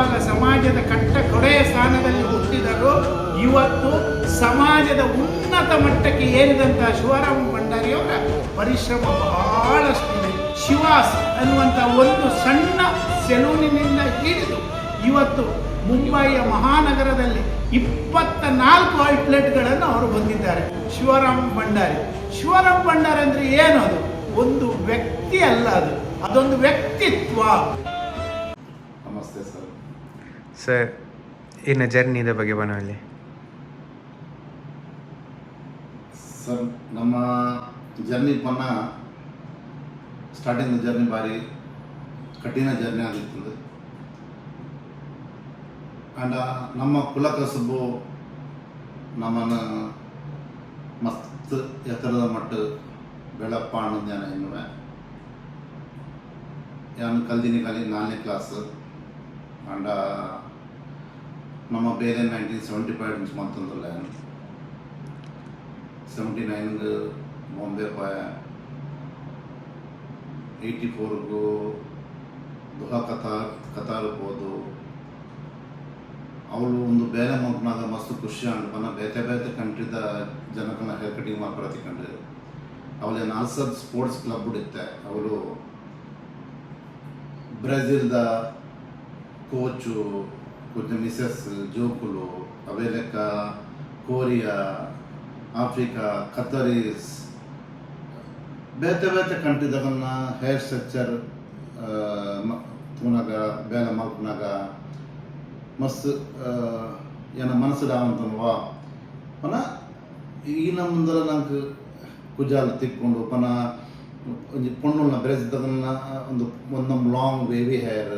ಹುಟ್ಟುವಾಗ ಸಮಾಜದ ಕಟ್ಟ ಕೊಡೆಯ ಸ್ಥಾನದಲ್ಲಿ ಹುಟ್ಟಿದರು ಇವತ್ತು ಸಮಾಜದ ಉನ್ನತ ಮಟ್ಟಕ್ಕೆ ಏರಿದಂತಹ ಶಿವರಾಮ ಭಂಡಾರಿಯವರ ಪರಿಶ್ರಮ ಬಹಳಷ್ಟಿದೆ ಶಿವಾಸ್ ಅನ್ನುವಂಥ ಒಂದು ಸಣ್ಣ ಸೆಲೂನಿನಿಂದ ಹಿಡಿದು ಇವತ್ತು ಮುಂಬಯಿಯ ಮಹಾನಗರದಲ್ಲಿ ಇಪ್ಪತ್ತ ನಾಲ್ಕು ಔಟ್ಲೆಟ್ಗಳನ್ನು ಅವರು ಹೊಂದಿದ್ದಾರೆ. ಶಿವರಾಮ್ ಭಂಡಾರಿ. ಶಿವರಾಮ್ ಭಂಡಾರಿ ಅಂದ್ರೆ ಏನು ಅದು? ಒಂದು ವ್ಯಕ್ತಿ ಅಲ್ಲ ಅದು. ಅದೊಂದು ವ್ಯಕ್ತಿತ್ವ. ಸರ್ ಜರ್ನಿ ಇದೆ ಬಗ್ಗೆ ಬನವಲ್ಲಿ ಸರ್ ನಮ್ಮ ಜರ್ನಿ ಪನ್ನ ಸ್ಟಾರ್ಟಿಂಗ್ ಜರ್ನಿ ಭಾರಿ ಕಠಿಣ ಜರ್ನಿ ಆಗಿರ್ತದೆ. ಆ್ಯಂಡ್ ನಮ್ಮ ಕುಲ ಕಸಬು ನಮ್ಮನ್ನು ಮಸ್ತ್ ಎತ್ತರದ ಮಟ್ಟ ಬೆಳಪ್ಪ ಅನ್ನೋದು ನಾನು ಕಲ್ದಿನಿ ಕಲಿ ನಾಲ್ಕನೇ ಕ್ಲಾಸ್ ಆ್ಯಂಡ್ ನಮ್ಮ ಬೇರೆ ನೈನ್ಟೀನ್ ಸೆವೆಂಟಿ ಫೈವ್ నుంచి ಲ್ಯಾಂಡ್ ಸೆವೆಂಟಿ ನೈನ್ಗೆ ಬಾಂಬೆ ಪಾಯ ಏಯ್ಟಿ ಫೋರ್ಗೂ ದುಹಾ ಕತಾರ್ ಕಥಾ ಹೋದು. ಅವಳು ಒಂದು ಬೇರೆ ಮಗನಾಗ ಮಸ್ತ್ ಖುಷಿ ಅನ್ಕೊಂಡ ಬೇತೆ ಬೇತೆ ಕಂಟ್ರಿದ ಜನಕನ್ನ ಹೇರ್ ಕಟಿಂಗ್ ಮಾಡ್ಕೊಳತಿ ಕಂಡ್ರಿ. ಅವಳೆ ನಾಲ್ಸದ್ ಸ್ಪೋರ್ಟ್ಸ್ ಕ್ಲಬ್ ಬಿಡುತ್ತೆ ಅವಳು ಬ್ರೆಜಿಲ್ದ ಕೋಚು ಕೊಂచెం ಮಿಸಸ್ ಜೋಕುಲು ಲೆಕ್ಕ ಕೊರಿಯಾ ಆಫ್ರಿಕಾ ಕತರೀಸ್ ಬೇತೆ ಬೇತೆ ಕಂಟ್ರಿದಾಗನ್ನ ಹೇರ್ ಸ್ಟ್ರಕ್ಚರ್ ತೂನಾಗ ಬೇಲ ಮಲ್ಪನಾಗ ಮಸ್ತ್ ಏನ ಮನಸ್ಸು ಡಾವಂತನ್ವಾ ಪನ, ಈ ಮುಂದಲ ನಂಗೆ ಕುಜಾಲ ತಿಕ್ಕೊಂಡು, ಪನ, ಒಂಜಿ ಪೊಣ್ಣುಲ್ನ ಬೆರೆಸಿದಗನ್ನ ಒಂದು ಒಂದೊಂದು ಲಾಂಗ್ ವೇವಿ ಹೇರ್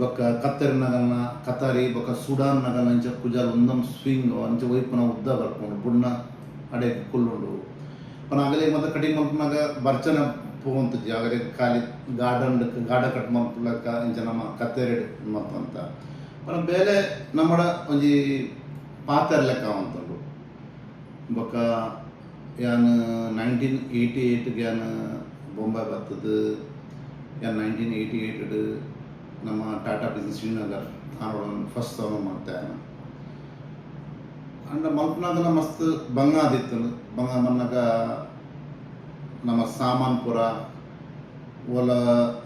ಬೊಕ್ಕ ಕತ್ತರಿನಗನ್ನ ಕತಾರಿ ಬೊಕ್ಕ ಸುಡಾನ್ ನಗನ ಅಂಚ ಕುಜಾಲ್ ಒಂದೊಂದು ಸ್ವಿಂಗ್ ಅಂಚ ವೈಪುನ ಉದ್ದ ಬರ್ಕೊಂಡು ಬುಣ್ಣ ಅಡೆ ಕುಲ್ಲುಂಡು. ಪನ ಅಗಲೆ ಮತ್ತೆ ಕಟಿಂಗ್ ಮಲ್ಪನಾಗ ಬರ್ಚನ ಪೋವಂತಜ್ಜಿ ಆಗಲೇ ಖಾಲಿ ಗಾರ್ಡನ್ ಗಾರ್ಡ ಕಟ್ ಮಲ್ಪಲಕ್ಕ ಇಂಚ ನಮ್ಮ ಕತ್ತೇರಿ ಮಲ್ಪಂತ ಪನ ಬೇಲೆ ನಮ್ಮಡ ಒಂಜಿ ಪಾತ್ರ ಲೆಕ್ಕ ಅವಂತಂಡು ಬೊಕ್ಕ ಯಾನ್ ನೈನ್ಟೀನ್ ಏಯ್ಟಿ ಏಯ್ಟ್ಗೆ ಯಾನ್ ಬೊಂಬೆ ಬರ್ತದೆ, ಯಾನ್ ನೈನ್ಟೀನ್ ಏಯ್ಟಿ ಏಯ್ಟ್ ನಮ್ಮ ಟಾಟಾ ಬಿಸ್ನೆಸ್ ಶ್ರೀನಗರ್ ಧಾರವಾಡ ಫಸ್ಟ್ ತಗೊಂಡು ಮಾಡ್ತೆ ಅಂಡ ಮಲ್ಪನಾದನ ಮಸ್ತ್ ಬಂಗಾದಿತ್ತು ಬಂಗ ಮನ್ನಾಗ ನಮ್ಮ ಸಾಮಾನ್ಪುರ ಒಲ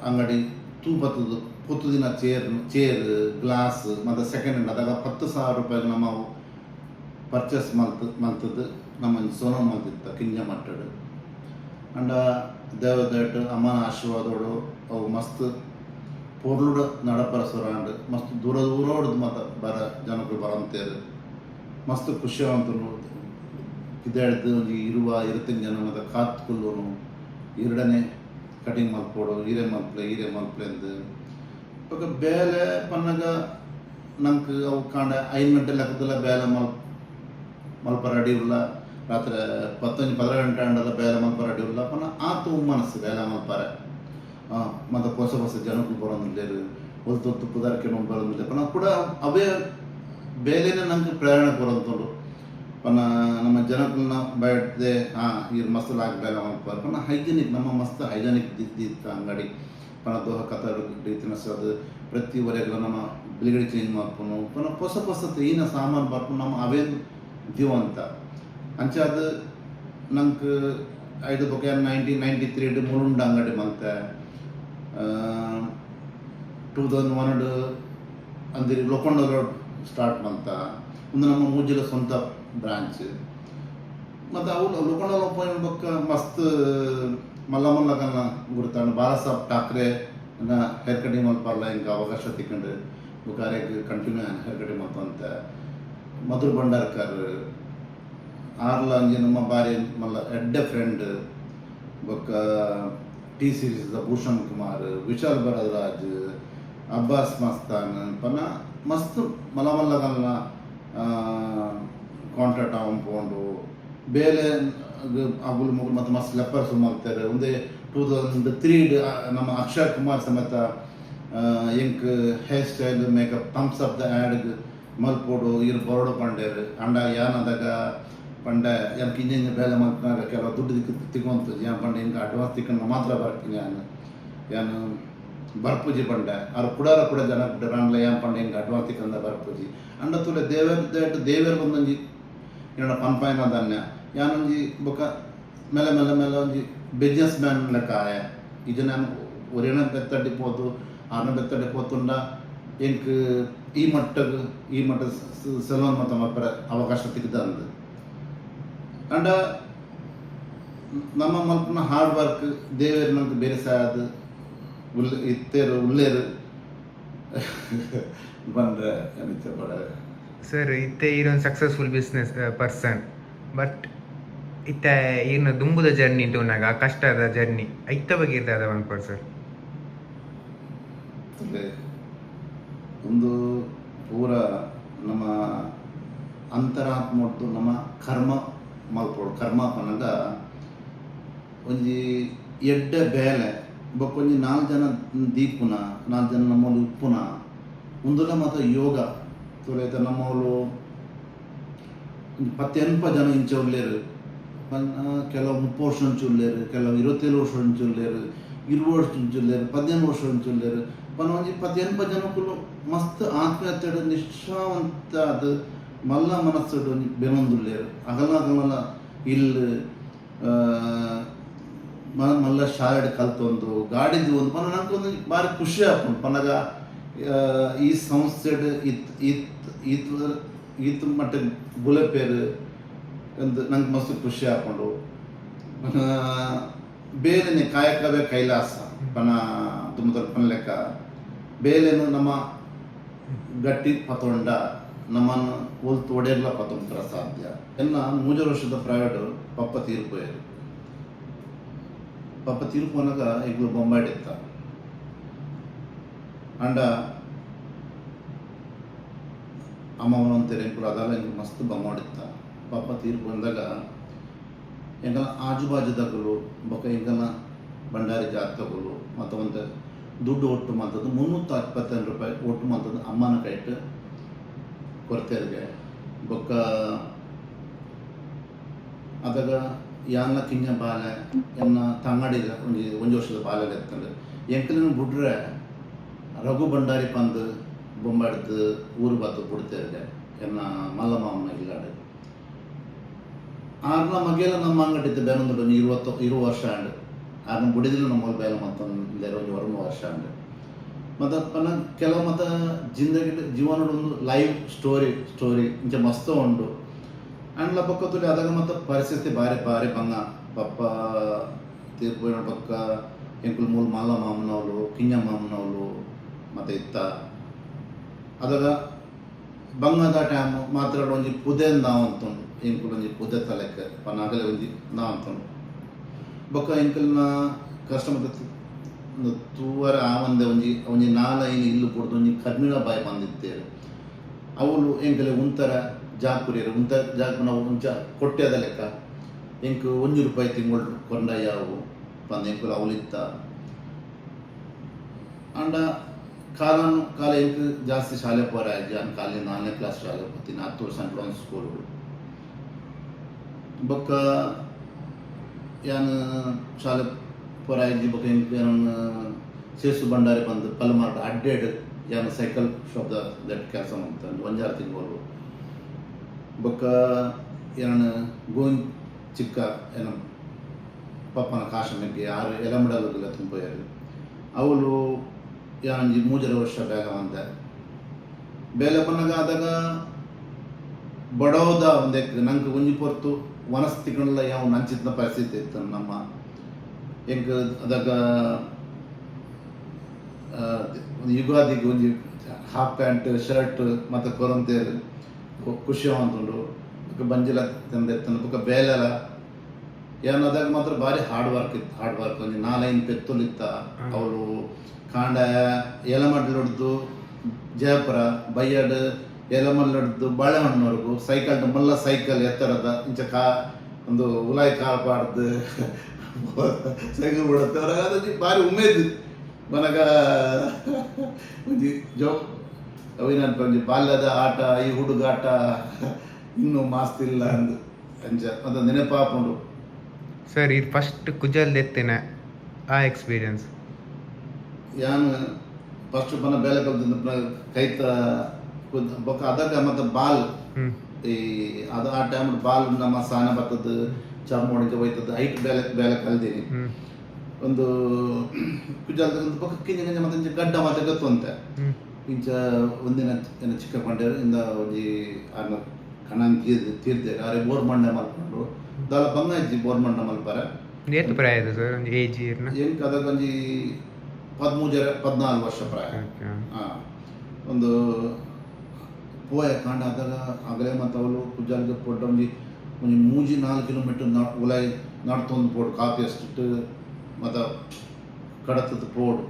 ಅಂಗಡಿ ತೂಪತ್ತದು ಪೊತ್ತು ದಿನ ಚೇರ್ ಚೇರ್ ಗ್ಲಾಸ್ ಮತ್ತು ಸೆಕೆಂಡ್ ಹ್ಯಾಂಡ್ ಅದಾಗ ಹತ್ತು ಸಾವಿರ ರೂಪಾಯಿಗೆ ನಮ್ಮ ಪರ್ಚೇಸ್ ಮಲ್ತ್ ಮಲ್ತದ್ದು ನಮ್ಮ ಸೋನ ಮಲ್ತಿತ್ತು ಕಿಂಜ ಮಟ್ಟಡು ಅಂಡ ದೇವದಟ್ ಅಮ್ಮನ ಆಶೀರ್ವಾದೋಡು ಅವು ಮಸ್ತ್ ಸುರಾಂಡ್ ಮಸ್ತ್ ದೂರ ದೂರ ಹೊಡೆದು ಮತ ಬರ ಜನಗಳು ಬರಂತೇರ್ ಮಸ್ತ್ ಖುಷಿವಂತನು ಇದಾಡ್ದು ಒಂಜಿ ಇರುವ ಇರುತ್ತಿನ ಜನ ಮತ್ತೆ ಕಾತ್ಕೊಳ್ಳೋನು. ಎರಡನೇ ಕಟಿಂಗ್ ಮಲ್ಪೋಡು ಹೀರೆ ಮಲ್ಪ್ಲೆ ಹೀರೆ ಮಲ್ಪ್ಲೆ ಅಂದು ಇವಾಗ ಬೇಲೆ ಪನ್ನಗ ನಂಗೆ ಅವು ಕಾಂಡ ಐದು ಗಂಟೆ ಲೆಕ್ಕದಲ್ಲ ಬೇಲೆ ಮಲ್ ಮಲ್ಪ ರೆಡಿ ಇಲ್ಲ ರಾತ್ರಿ ಪತ್ತೊಂದು ಪದ್ರ ಗಂಟೆ ಅಂಡಲ್ಲ ಬೇಲೆ ಮಲ್ಪ ರೆಡಿ ಇಲ್ಲ ಪನ್ನ ಆತು ಮನಸ್ಸು ಬೇಲೆ ಮಲ್ಪಾರೆ. ಮತ್ತು ಹೊಸ ಹೊಸ ಜನಗಳು ಬರೋದಿಲ್ಲ ಹೊಲ್ತು ತುಪ್ಪದಾರಕ್ಕೆ ಬರೋದಿಲ್ಲ. ಪನ ಕೂಡ ಅವೇ ಬೇಲೆನೇ ನಂಗೆ ಪ್ರೇರಣೆ ಬರೋದು ಪನ ನಮ್ಮ ಜನಗಳನ್ನ ಬಯಟ್ದೆ ಹಾ ಇವ್ರ ಮಸ್ತ್ ಬೇಲೆ ಮಲ್ಪಾರೆ ಪನ್ನ ಹೈಜೆನಿಕ್, ನಮ್ಮ ಮಸ್ತ್ ಹೈಜೆನಿಕ್ ದಿತ್ತಿತ್ತು ಅಂಗಡಿ. ಪನ ದೋಹ ಕತಾರು ತಿನ್ನಸೋದು ಪ್ರತಿ ವರೆಗೂ ನಮ್ಮ ಬಿಳಿಗಡೆ ಚೇಂಜ್ ಮಾಡ್ಕೊಂಡು, ಪನ ಹೊಸ ಹೊಸ ಏನ ಸಾಮಾನು ಬರ್ಕೊಂಡು ನಮ್ಮ ಅವೇನು ದಿವಂತ ಅಂಚೆ ಅದು ನಂಗೆ ಐದು ಬಗ್ಗೆ ನೈನ್ಟೀನ್ ನೈಂಟಿ ತ್ರೀ ಮುಳುಂಡ ಅಂಗಡಿ ಮಲ್ತೆ ಟೂ ತೌಸಂಡ್ ಒನ್ ಅಂದಿರಿ ಲೋಕೊಂಡ ರೋಡ್ ಸ್ಟಾರ್ಟ್ ಮಂತ ಒಂದು ನಮ್ಮ ಮೂಜಿಲ ಸ್ವಂತ ಬ್ರಾಂಚ್. ಮತ್ತು ಅವು ಲೋಕೊಂಡ ಲೋಪ ಬೊಕ್ಕ ಮಸ್ತ್ ಮಲ್ಲ ಮಲ್ಲಗನ್ನ ಗುರುತಾಣ ಬಾಲಾ ನ ಠಾಕ್ರೆ ಹೇರ್ ಕಟಿಂಗ್ ಮಲ್ಪಾರ್ಲ ಹಿಂಗೆ ಅವಕಾಶ ತಿಕ್ಕೊಂಡು ಬುಕಾರೆಗೆ ಕಂಟಿನ್ಯೂ ಹೇರ್ ಕಟಿಂಗ್ ಮಲ್ಪಂತ ಮಧುರ್ ಭಂಡಾರ್ಕರ್, ಆರ್ಲ ಅಂಜಿ ನಮ್ಮ ಬಾರಿ ಮಲ್ಲ ಎಡ್ಡೆ ಫ್ರೆಂಡ್ ಬೊಕ್ಕ ಟಿ ಸಿರೀಸ್ ಭೂಷಣ್ ಕುಮಾರ್, ವಿಶಾಲ್ ಭರದ್ರಾಜ್, ಅಬ್ಬಾಸ್ ಮಸ್ತಾನ್ ಪನ ಮಸ್ತ್ ಮಲ್ಲ ಮಲ್ಲಗನ್ನ ಕಾಂಟ್ರಾಕ್ಟ್ ಅಂಪೋಂಡು ಬೇಲೆ ಅಗುಲ್ ಮುಗುಲ್ ಮತ್ತು ಮಸ್ತ್ ಲೆಪ್ಪರ್ಸ್ ಮಾಡ್ತಾರೆ. ಒಂದೇ ಟೂ ತೌಸಂಡ್ ತ್ರೀ ನಮ್ಮ ಅಕ್ಷಯ್ ಕುಮಾರ್ ಸಮೇತ ಎಂಕ್ hair style makeup thumbs up the ad ಮಲ್ಪೋಡು ಇರು ಬರೋಡು ಪಂಡೇರು ಅಂಡ ಯಾನದಾಗ ಪಂಡ ಯಾನ್ ಇಂಜಿನ ಬೇಲೆ ಮಲ್ಪನಾಗ ಕೆಲವು ದುಡ್ಡು ದಿಕ್ಕ ತಿಕ್ಕುವಂಥದ್ದು. ಯಾನ್ ಪಂಡ ಹಿಂಗೆ ಅಡ್ವಾನ್ಸ್ ತಿಕ್ಕೊಂಡು ಮಾತ್ರ ಬರ್ತೀನಿ ಯಾನು ಯಾನು ಬರ್ಪುಜಿ ಪಂಡ. ಅವ್ರು ಕುಡಾರ ಕೂಡ ಜನ ರನ್ಲ ಯಾ ಪಂಡ ಹಿಂಗೆ ಅಡ್ವಾನ್ಸ್ ತಿಕ್ಕಂದ ಬರ್ಪುಜಿ ಅಂಡ ತುಲೆ ದೇವರ್ ದೇಟ್ ದೇವರ್ ಬಂದಂಜಿ ಏನೋ ಪನ್ಪಾಯಿನ ಧಾನ್ಯ ಯಾನೊಂಜಿ ಬೊಕ ಮೇಲೆ ಮೇಲೆ ಮೇಲೆ ಒಂಜಿ ಬಿಸ್ನೆಸ್ ಮ್ಯಾನ್ ಲೆಕ್ಕ ಆಯ ಇದು ನಾನು ಒರಿನ ಬೆತ್ತಡ್ಡಿ ಪೋತು ಆರ್ನ ಬೆತ್ತಡ್ಡಿ ಪೋತುಂಡ ಎಂಕ್ ಈ ಮಟ್ಟಗ್, ಈ ಮಟ್ಟ ಸೆಲೋನ್ ಮತ್ತ ಅವಕಾಶ ತೆಗ್ದಂದು ಅಂಡ ನಮ್ಮ ಮಲ್ಪನ ಹಾರ್ಡ್ ವರ್ಕ್ ದೇವೇರು ನಮ್ಗೆ ಬೇರೆ ಸಾಯದು ಉಲ್ ಇತ್ತೇರು ಉಲ್ಲೇರು. ಬಂದ್ರೆ ಸರ್ ಇತ್ತೆ ಈರೊಂದು ಸಕ್ಸಸ್ಫುಲ್ ಬಿಸ್ನೆಸ್ ಪರ್ಸನ್ ಬಟ್ ಇತ್ತ ಈರ್ನ ದುಂಬುದ ಜರ್ನಿ ತೂನಾಗ ಕಷ್ಟದ ಜರ್ನಿ ಐತ ಬಗ್ಗೆ ಇರ್ತದ ಒಂದು ಪರ್ಸನ್ ತಲೆ ಒಂದು ಪೂರ ನಮ್ಮ ಅಂತರಾತ್ಮ ನಮ್ಮ ಕರ್ಮ ಮಲ್ಪೋಡು ಕರ್ಮ ಪನಗ ಒಂಜಿ ಎಡ್ಡೆ ಬೇಲೆ, ಬೊಕ್ಕೊಂಜಿ ನಾಲ್ಕು ಜನ ದೀಪುನ, ನಾಲ್ಕು ಜನ ನಮ್ಮಲ್ಲಿ ಉಪ್ಪುನ, ಉಂದುಲ ಮಾತ್ರ ಯೋಗ. ತುಳೈತ ನಮ್ಮವಳು ಪತ್ತೆನ್ಪ ಜನ ಇಂಚ ಉಳ್ಳೇರು ಕೆಲವು ಮುಪ್ಪ ವರ್ಷ ಉಳ್ಳೇರು ಕೆಲವು ಇರುವತ್ತೇಳು ವರ್ಷ ಉಳ್ಳೇರು ಇರುವ ವರ್ಷ ಉಳ್ಳೇರು ಪದ್ನೆಂಟು ವರ್ಷ ಉಳ್ಳೇರು ಪನ ಒಂಜಿ ಪತ್ತೆನ್ಪ ಜನಕ್ಕೂ ಮಸ್ತ್ ಆತ್ಮೀಯತೆ ನಿಷ್ಠಾವಂತ ಅದು ಮಲ್ಲ ಮನಸ್ಸು ಬೆನೊಂದುಳ್ಳೇರು ಅಗಲ ಅಗಲ ಇಲ್ಲಿ ಮಲ್ಲ ಶಾಲೆಡ್ ಕಲ್ತೊಂದು ಗಾಡಿದು ಒಂದು ಪನ್ನ ಒಂದು ಭಾರಿ ಖುಷಿ ಆಪುಂಡು ಪನ್ನಗ ಆ, ಈ ಸಂಸ್ಥೆಡ್ ಇತ್ ಇತ್ ಈತ್ ಈತ್ ಮಟ್ಟ ಗುಲಪೇರು ಎಂದು ನಂಗೆ ಮಸ್ತ್ ಖುಷಿ ಹಾಕೊಂಡು ಬೇಲೆನೆ ಕಾಯಕವೇ ಕೈಲಾಸ. ಪನ ತುಂಬ ಪನ ಲೆಕ್ಕ ಬೇಲೆನು ನಮ್ಮ ಗಟ್ಟಿ ಪತೊಂಡ. ನಮ್ಮನ್ನು ಒಲ್ತು ಒಡೆಯಲ್ಲ ಪತಂತ್ರ ಸಾಧ್ಯ. ಎನ್ನ ಮೂಜರು ವರ್ಷದ ಪ್ರೈವೇಟ್ ಪಪ್ಪ ತೀರ್ಪೋಯರು. ಪಪ್ಪ ತೀರ್ಪೋನಾಗ ಇಬ್ಬರು ಬೊಂಬಾಡಿತ್ತ ಅಂಡ ಅಮ್ಮವನಂತೆ ರೆಂಪುರ ಅದಲ್ಲ ಹಿಂಗೆ ಮಸ್ತ್ ಬೊಂಬಾಡಿತ್ತ ಪಪ್ಪ ತೀರ್ಪು ಬಂದಾಗ ಬಾಜು ಆಜುಬಾಜುದಾಗಲು, ಬೊಕ ಎಂಗಲ ಭಂಡಾರಿ ಜಾತಕಗಳು ಮತ್ತು ಒಂದು ದುಡ್ಡು ಒಟ್ಟು ಮಂತದ್ದು ಮುನ್ನೂರ ಇಪ್ಪತ್ತೆಂಟು ರೂಪಾಯಿ ಒಟ್ಟು ಮಾತದ್ದು ಅಮ್ಮನ ಕೈಟ್ ಕೊರತೆರಿಗೆ ಬೊಕ್ಕ ಅದಾಗ ಯಾನ ಕಿಂಜ ಬಾಲೆ ಎನ್ನ ತಂಗಡಿದ ಒಂಜಿ ಒಂಜಿ ವರ್ಷದ ಬಾಲೆ ಎತ್ತಂಡು ಎಂಕಲಿನ ಬಿಟ್ರೆ ರಘು ಭಂಡಾರಿ ಪಂದ್ ಬೊಂಬಾಡ್ದು ಊರು ಬತ್ತು ಬಿಡ್ತೇವೆ ಎನ್ನ ಮಲ್ಲ ಮಾಮನ ಇಲ್ಲಾಡು ಆರ್ನ ಮಗೆಲ ನಮ್ಮ ಅಂಗಡಿದ್ದು ಬೇನೊಂದು ಒಂದು ಇರುವತ್ತು ಇರುವ ವರ್ಷ ಅಂಡ್ ಆರ್ನ ಬುಡಿದಿಲ್ಲ ನಮ್ಮ ಬೇಲ ಮತ್ತೊಂದು ಒಂದು ವರುಣ ವರ್ಷ ಅಂಡ್ ಮತ್ತು ಪನ್ನ ಕೆಲವು ಮತ್ತು ಜಿಂದಗಿ ಜೀವನ ಒಂದು ಲೈವ್ ಸ್ಟೋರಿ ಸ್ಟೋರಿ ಇಂಚ ಮಸ್ತ್ ಉಂಡು ಅಂಡ್ಲ ಪಕ್ಕ ತುಳಿ ಅದಾಗ ಮತ್ತು ಪರಿಸ್ಥಿತಿ ಭಾರಿ ಭಾರಿ ಬಂಗ ಪಪ್ಪ ತೀರ್ಪು ಪಕ್ಕ ಎಂಕುಲ್ ಮೂಲ ಮಾಲ ಮಾಮನವಳು ಕಿಂಜ ಮಾಮನವಳು ಮತ್ತು ಇತ್ತ ಅದಾಗ ಬಂಗದ ಟೈಮ್ ಮಾತ್ರ ಒಂಜಿ ಪುದೆ ನಾವಂತುಂಡು ಎಂಕುಲ್ ಒಂಜಿ ಪುದೆ ತಲೆಕ್ಕೆ ಪನ್ನಾಗಲೆ ಒಂಜಿ ನಾವಂತುಂಡು ಬೊಕ್ಕ ಎಂಕಲ್ನ ಕಷ್ಟ ಮತ್ತು ಒಂದು ತೂವರ ಆ ಒಂಜಿ ಒಂಜಿ ನಾಲೈನು ಇಲ್ಲು ಕೊಡ್ದು ಒಂಜಿ ಕರ್ಮಿಳ ಬಾಯಿ ಬಂದಿತ್ತೇವೆ ಅವಳು ಎಂಕಲೆ ಉಂತರ ಜಾಕುರಿಯರು, ಉಂತ ಜಾಕು ನಾವು ಉಂಚ ಕೊಟ್ಟೆದ ಲೆಕ್ಕ. ಎಂಕು ಒಂಜಿ ರೂಪಾಯಿ ತಿಂಗಳು ಕೊಂಡಯ್ಯ ಅವು ಬಂದ ಎಂಕುಲ ಅವಳಿತ್ತ. ಅಂಡ ಕಾಲನು, ಕಾಲ ಎಂಕು ಜಾಸ್ತಿ ಶಾಲೆ ಪೋರ ಜಾನ್ ಕಾಲಿ ನಾಲ್ನೇ ಕ್ಲಾಸ್ ಶಾಲೆ ಹೋಗ್ತೀನಿ ಹತ್ತು ವರ್ಷ ಅಂಕಲ್ ಒಂದು ಸ್ಕೂಲ್ಗಳು ಬೊಕ್ಕ ಯಾನು ಶಾಲೆ ಪೋರ ಇಜ್ಜಿ ಬೊಕ್ಕ ಎಂಕು ಯಾನ್ ಸೇಸು ಭಂಡಾರಿ ಬಂದು ಪಲ್ಮಾರ್ಡ್ ಅಡ್ಡೆಡ್ ಯಾನ ಸೈಕಲ್ ಶಾಪ್ ದಟ್ ಕೆಲಸ ಮಾಡ್ತಾನೆ ಒಂಜಾರ ತಿಂಗಳು ಬೊಕ್ಕ ಏನ ಗೋನ್ ಚಿಕ್ಕ ಏನ ಪಪ್ಪನ ಯಾರ್ಯೆ ಎಲ್ಲ ಎಲಮಡಲು ತುಂಬ ಅವಳು ಯಾನಂಜಿ ಮೂಜರ ವರ್ಷ ಬೇಗ ಅಂತ ಬೇಲೆ ಆದಾಗ ಬಡೋದ ಒಂದೇ ನಂಗೆ ಒಂಜಿ ಪೊರ್ತು ವನಸ್ತಿಗಳೆಲ್ಲ ಯಾವ ನಂಚಿದ ಪರಿಸ್ಥಿತಿ ಇತ್ತು ನಮ್ಮ ಒಂದು ಯುಗಾದಿಗೆ ಒಂಜಿ ಹಾಫ್ ಪ್ಯಾಂಟ್ ಶರ್ಟ್ ಮತ್ತು ಕೊರಂತೇರು ಖುಷಿ ಅಂತುಂಡು ಬೊಕ ಬಂಜಿಲ ತಂದೆತ್ತನ ಬೊಕ ಬೇಲೆಲ ಏನದಾಗ ಮಾತ್ರ ಭಾರಿ ಹಾರ್ಡ್ ವರ್ಕ್ ಇತ್ತು ಹಾರ್ಡ್ ವರ್ಕ್ ಒಂಜಿ ನಾಲೈನ್ ಪೆತ್ತುಲಿತ್ತ ಅವಳು ಕಾಂಡ ಎಲಮಡ್ಲು ಹೊಡ್ದು ಜಯಪುರ ಬೈಯಡ್ ಎಲಮಡ್ಲು ಹೊಡ್ದು ಬಾಳೆಹಣ್ಣವರೆಗೂ ಸೈಕಲ್ ಮಲ್ಲ ಸೈಕಲ್ ಎತ್ತರದ ಇಂಚ ಕಾ ಒಂದು ಉಲಾಯಿ ಕಾಪಾಡ್ದು ಸೈಕಲ್ ಬಿಡುತ್ತೆ. ಅವ್ರಾಗ ಭಾರಿ ಉಮೇದು. ಮನಗ ಒಂಜಿ ಜೋ ಅವಿನಂತ ಒಂಜಿ ಬಾಲ್ಯದ ಆಟ ಈ ಹುಡುಗಾಟ ಇನ್ನೂ ಮಾಸ್ತಿಲ್ಲ ಅಂದು ಅಂಚ ಅದು ನೆನಪಾಕೊಂಡು ಸರ್ ಇದು ಫಸ್ಟ್ ಕುಜಲ್ ಎತ್ತೇನೆ ಆ ಎಕ್ಸ್ಪೀರಿಯನ್ಸ್ ಯಾನು ಫಸ್ಟ್ ಪನ ಬೇಲೆ ಕಲ್ತಿದ್ದ ಕೈತ ಬೊಕ್ಕ ಅದಕ್ಕೆ ಮತ್ತೆ ಬಾಲ್. ಈ ಅದು ಆ ಟೈಮ್ ಬಾಲ್ ನಮ್ಮ ಸಾನ ಬರ್ತದ ಚರ್ಮ ಒಣಗಿ ಹೋಯ್ತದ ಐಟ್ ಬೇಲೆ ಬೇಲೆ ಕಲ್ದೀನಿ. ಒಂದು ಕುಜಾಲ ಒಂದು ಪಕ್ಕ ಕಿಂಜ ಕಿಂಜ ಮತ್ತೆ ಗಡ್ಡ ಮತ್ತೆ ಗೊತ್ತು ಅಂತ. ಇಂಚ ಒಂದಿನ ಏನ ಚಿಕ್ಕ ಪಂಡ್ಯ ಇಂದ ಒಂಜಿ ಆರ್ನ ಕಣಂಗ್ ತೀರ್ದೆ ತೀರ್ದೆ ಆರೆ ಬೋರ್ ಮಂಡೆ ಮಲ್ಕೊಂಡು ದಾಲ ಬಂಗ ಇಜ್ಜಿ ಬೋರ್ ಮಂಡ ಮಲ್ಪಾರ. ಪ್ರಾಯ ಪ್ರಾಯದ ಸರ್ ಒಂದು ಏಜ್ ಇರ್ನ ಏನು ಅದಕ್ಕೆ ಒಂಜಿ ಪದ್ಮೂಜರ ಪದ್ನಾಲ್ಕು ವರ್ಷ ಪ್ರಾಯ. ಆ, ಒಂದು ಆಗಲೇ ಮತ್ತು ಅವಳು ಕುಜ್ಜಾಲಿಗೆ ಪೊಡ್ಡ ಒಂಜಿ ಒಂಜಿ ಮೂಜಿ ನಾಲ್ಕು ಕಿಲೋಮೀಟರ್ನ ಉಲಾಯ್ ನಡ್ತೊಂದು ಪೋಡು, ಕಾಫಿ ಅಷ್ಟಿಟ್ಟು ಮತ್ತು ಕಡತದ ಪೋಡು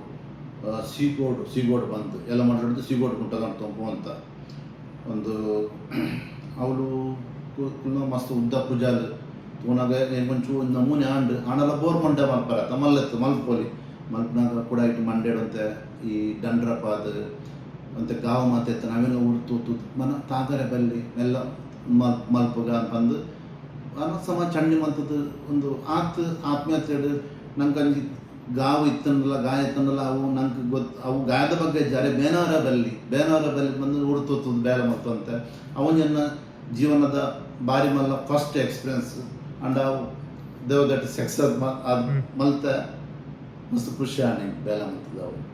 ಸೀಗೋಡು ಸೀಗೋಡು ಬಂತು. ಎಲ್ಲ ಮಾತಾಡಿದ್ದು ಸೀಗೋಡು ಕುಂಟ ನಡ್ತೊಂಪು ಅಂತ. ಒಂದು ಅವಳು ಮಸ್ತ್ ಉದ್ದ ಕುಜಾಲ್. ತೂನಾಗ ಒಂಚೂ ಒಂದು ನಮೂನೆ ಆಂಡ್ ಆಣಲ ಬೋರ್ ಮಂಡೆ ಮಲ್ಪರ ಮಲ್ಲತ್ತು ಮಲ್ಪೋಲಿ. ಮಲ್ಪನಾಗ ಕೂಡ ಇಟ್ಟು ಮಂಡೇಡಂತೆ, ಈ ದಂಡ್ರಪಾದ ಮತ್ತೆ ಗಾವು ಮಾತೆತ್ತ ನಾವೆಲ್ಲ ಉಡ್ತು ಮನ ತಾಕರೆ ಬಲ್ಲಿ ಎಲ್ಲ ಮಲ್ ಮಲ್ಪಗ ಅಂತಂದು ಅನ ಸಮ ಚಂಡಿ ಮಂತದ್ದು ಒಂದು ಆತ್ ಆತ್ಮೀಯತೆ ನಂಗೆ ಅಂಜಿ ಗಾವು ಇತ್ತನಲ್ಲ ಗಾಯ ಇತ್ತನಲ್ಲ ಅವು ನಂಗೆ ಗೊತ್ತು ಅವು ಗಾಯದ ಬಗ್ಗೆ ಜಾರೆ ಬೇನವರ ಬಲ್ಲಿ ಬೇನವರ ಬಲ್ಲಿ ಬಂದು ಉಡ್ತು ಬೇಲ ಮತ್ತು ಅಂತ. ಅವನ ಜೀವನದ ಬಾರಿ ಮಲ್ಲ ಫಸ್ಟ್ ಎಕ್ಸ್ಪೀರಿಯನ್ಸ್ ಅಂಡ್ ಅವು ದೇವ್ ದಟ್ ಸಕ್ಸಸ್ ಅದು ಮಲ್ತ ಮಸ್ತ್ ಖುಷಿ ಆನೆ ಬೇಲ ಮತ್ತದವು ಓಕೆ